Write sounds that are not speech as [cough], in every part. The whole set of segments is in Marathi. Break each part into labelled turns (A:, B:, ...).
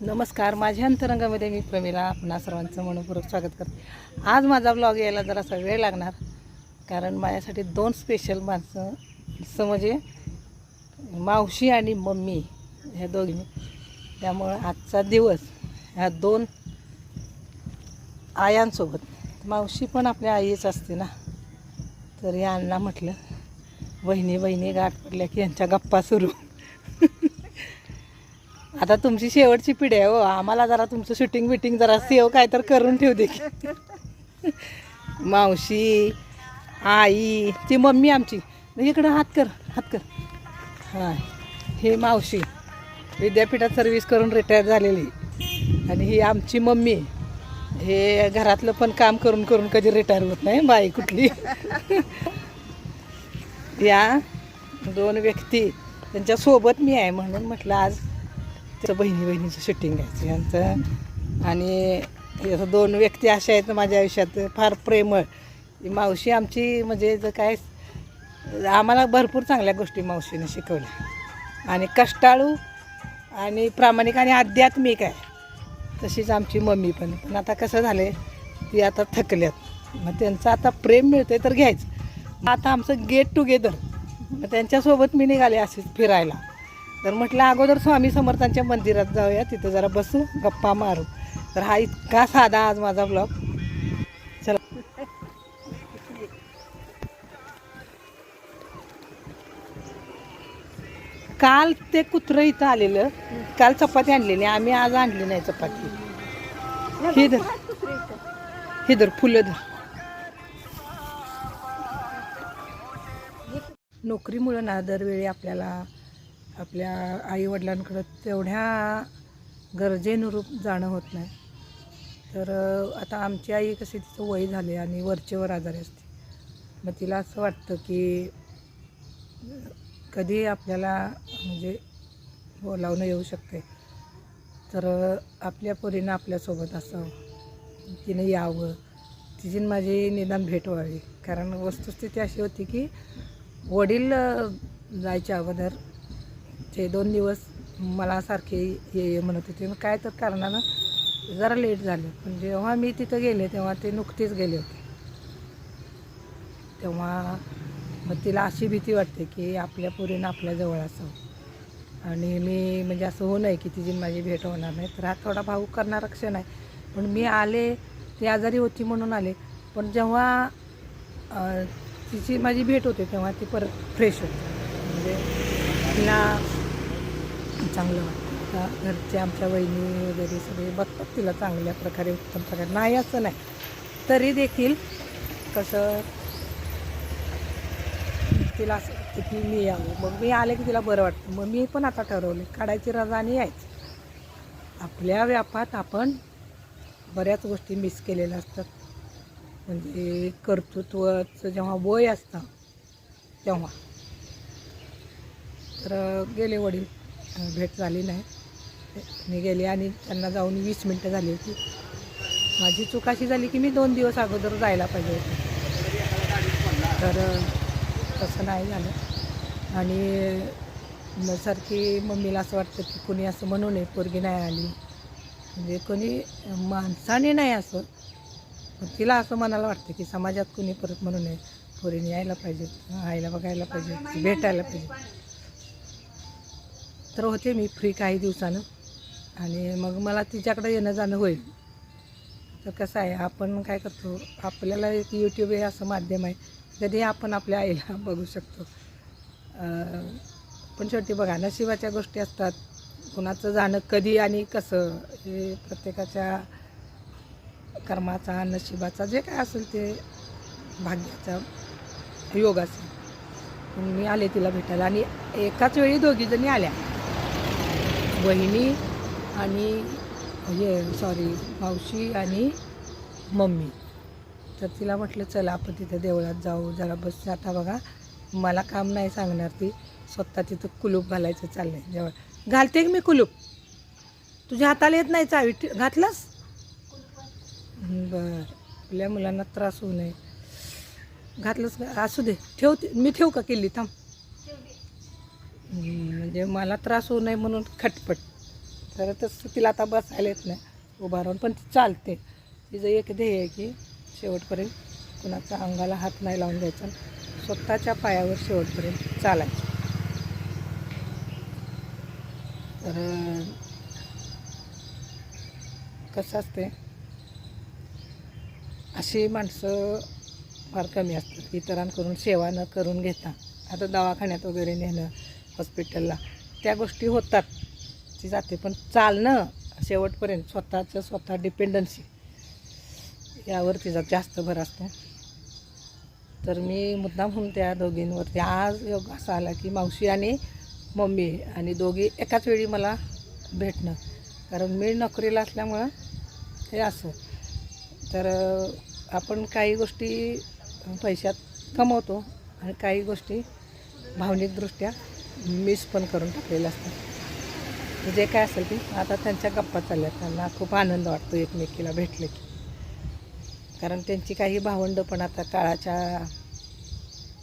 A: नमस्कार माझ्या अंतरंगामध्ये मी प्रमिला आपणा सर्वांचं मनपूर्वक स्वागत करते. आज माझा ब्लॉग यायला जरासा वेळ लागणार कारण माझ्यासाठी दोन स्पेशल माणसं असं म्हणजे मावशी आणि मम्मी ह्या दोघी त्यामुळं आजचा दिवस ह्या दोन आयांसोबत. मावशी पण आपल्या आईच असते ना तर या अण्णा म्हटलं बहिणी बहिणी गाठ पडल्या की यांच्या गप्पा सुरू. आता तुमची शेवटची पिढी आहे हो. आम्हाला जरा तुमचं शूटिंग बिटिंग जरा सेव काय तर करून ठेव दे. की मावशी आई ती मम्मी आमची. इकडं हात कर हात कर. हां हे मावशी विद्यापीठात सर्व्हिस करून रिटायर झालेली. आणि ही आमची मम्मी. हे घरातलं पण काम करून करून कधी रिटायर होत नाही बाई कुठली. या दोन व्यक्ती. त्यांच्यासोबत मी आहे म्हणून म्हटलं आज त्याचं बहिणी बहिणीचं शूटिंग घ्यायचं यांचं. आणि असं दोन व्यक्ती अशा आहेत माझ्या आयुष्यात फार प्रेमळ. मावशी आमची म्हणजे जर काय आम्हाला भरपूर चांगल्या गोष्टी मावशीने शिकवल्या. आणि कष्टाळू आणि प्रामाणिक आणि आध्यात्मिक आहे. तशीच आमची मम्मी पण. पण आता कसं झालं ती आता थकल्यात. मग त्यांचं आता प्रेम मिळतंय तर घ्यायचं. आता आमचं गेट टुगेदर मग त्यांच्यासोबत मी निघाले असेच फिरायला. तर म्हटलं अगोदर स्वामी समर्थांच्या मंदिरात जाऊया तिथं जरा बसू गप्पा मारू. तर हा इतका साधा आज माझा ब्लॉग चला. काल ते कुत्रं इथं आलेलं. काल चपाती आणलेली आम्ही आज आणली नाही चपाती. हे धर. हे धर फुलं धर. नोकरीमुळं ना दरवेळी आपल्याला आपल्या आईवडिलांकडं तेवढ्या गरजेनुरूप जाणं होत नाही. तर आता आमची आई कशी तिचं वय झाले आणि वरचेवर आजारी असते. मग तिला असं वाटतं की कधी आपल्याला म्हणजे बोलावणं येऊ शकते तर आपल्या पोरीनं आपल्यासोबत असावं. तिने यावं. तिची माझी निदान भेट व्हावी. कारण वस्तुस्थिती अशी होती की वडील जायच्या अगोदर ते दोन दिवस मला सारखे ये ये म्हणत होते. मग काय तर कारणानं जरा लेट झालं. पण जेव्हा मी तिथं गेले तेव्हा ते नुकतेच गेले होते. तेव्हा मग तिला अशी भीती वाटते की आपल्या पुरीनं आपल्याजवळ असावं. आणि मी म्हणजे असं होऊ नये की तिची माझी भेट होणार नाही. तर हा थोडा भाऊक करणारा क्षण आहे. पण मी आले ती आजारी होती म्हणून आले. पण जेव्हा तिची माझी भेट होते तेव्हा ती परत फ्रेश होते. म्हणजे तिला चांगलं वाटतं. आता घरचे आमच्या वहिनी वगैरे सगळे बघतात तिला चांगल्या प्रकारे उत्तम प्रकारे. नाही असं नाही. तरी देखील कसं तिला असं वाटतं की मी यावं. मग मी आले की तिला बरं वाटतं. मग मी पण आता ठरवले काढायची रजा आणि यायचं. आपल्या व्यापात आपण बऱ्याच गोष्टी मिस केलेल्या असतात. म्हणजे कर्तृत्वाचं जेव्हा वय असतं तेव्हा. तर गेले वडील. भेट झाली नाही. मी गेले आणि त्यांना जाऊन वीस मिनटं झाली होती. माझी चूक अशी झाली की मी दोन दिवस अगोदर जायला पाहिजे होते. तर तसं नाही झालं. आणि सारखी मम्मीला असं वाटतं की कोणी असं म्हणू नये पोरगी नाही आली. म्हणजे कोणी माणसाने नाही असं. पण तिला असं मनाला वाटतं की समाजात कोणी परत म्हणू नये पोरीने यायला पाहिजे आईला बघायला पाहिजे भेटायला पाहिजे. तर होते मी फ्री काही दिवसानं. आणि मग मला तिच्याकडे येणं जाणं होईल. तर कसं आहे आपण काय करतो आपल्याला एक यूट्यूब हे असं माध्यम आहे कधी आपण आपल्या आईला [laughs] बघू शकतो. पण शेवटी बघा नशिबाच्या गोष्टी असतात. कुणाचं जाणं कधी आणि कसं हे प्रत्येकाच्या कर्माचा नशिबाचा जे काय असेल ते भाग्याचा योग असेल. मी आले तिला भेटायला आणि एकाच वेळी दोघीजणी आल्या. बहिणी आणि हे सॉरी मावशी आणि मम्मी. तर तिला म्हटलं चला आपण तिथं देवळात जाऊ. जरा बस आता बघा. मला काम नाही सांगणार ती. स्वतः तिथं कुलूप घालायचं चाललंय जेव्हा घालते की मी कुलूप? तुझ्या हाताला येत नाही चावी? ठी- घातलंस? बरं. आपल्या मुलांना त्रास होऊ नये. घातलंच असू दे. ठेवते. मी ठेवू का किल्ली? थांब. म्हणजे मला त्रास होऊ नये म्हणून खटपट. तर तसं तिला आता बसायला येत नाही. उभा राहून पण ती चालते. तिचं एक ध्येय आहे की शेवटपर्यंत कुणाच्या अंगाला हात नाही लावून द्यायचा स्वतःच्या पायावर शेवटपर्यंत चालायचं. तर कसं असते अशी माणसं फार कमी असतात. इतरांकडून सेवा न करून घेता. आता दवाखान्यात वगैरे नेणं हॉस्पिटलला. त्या गोष्टी होतात. ती जाते पण चालणं शेवटपर्यंत स्वतःचं स्वतः डिपेंडन्सी यावर तिचा जास्त भर असतो. तर मी मुद्दाम म्हणून त्या दोघींवरती. आज योग असा आला की मावशी आणि मम्मी आणि दोघी एकाच वेळी मला भेटणं. कारण मी नोकरीला असल्यामुळं हे असं. तर आपण काही गोष्टी पैशात कमवतो आणि काही गोष्टी भावनिकदृष्ट्या मिस पण करून टाकलेलं असतं. जे काय असेल ते. आता त्यांच्या गप्पा चालल्या त्यांना खूप आनंद वाटतो एकमेकीला भेटले की. कारण त्यांची काही भावंडं पण आता काळाच्या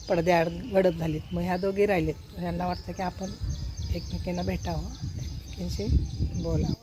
A: पडद्याआड गडप झालीत. मग ह्या दोघी राहिलेत. यांना वाटतं की आपण एकमेकींना भेटावं. एकमेकींशी बोलावं.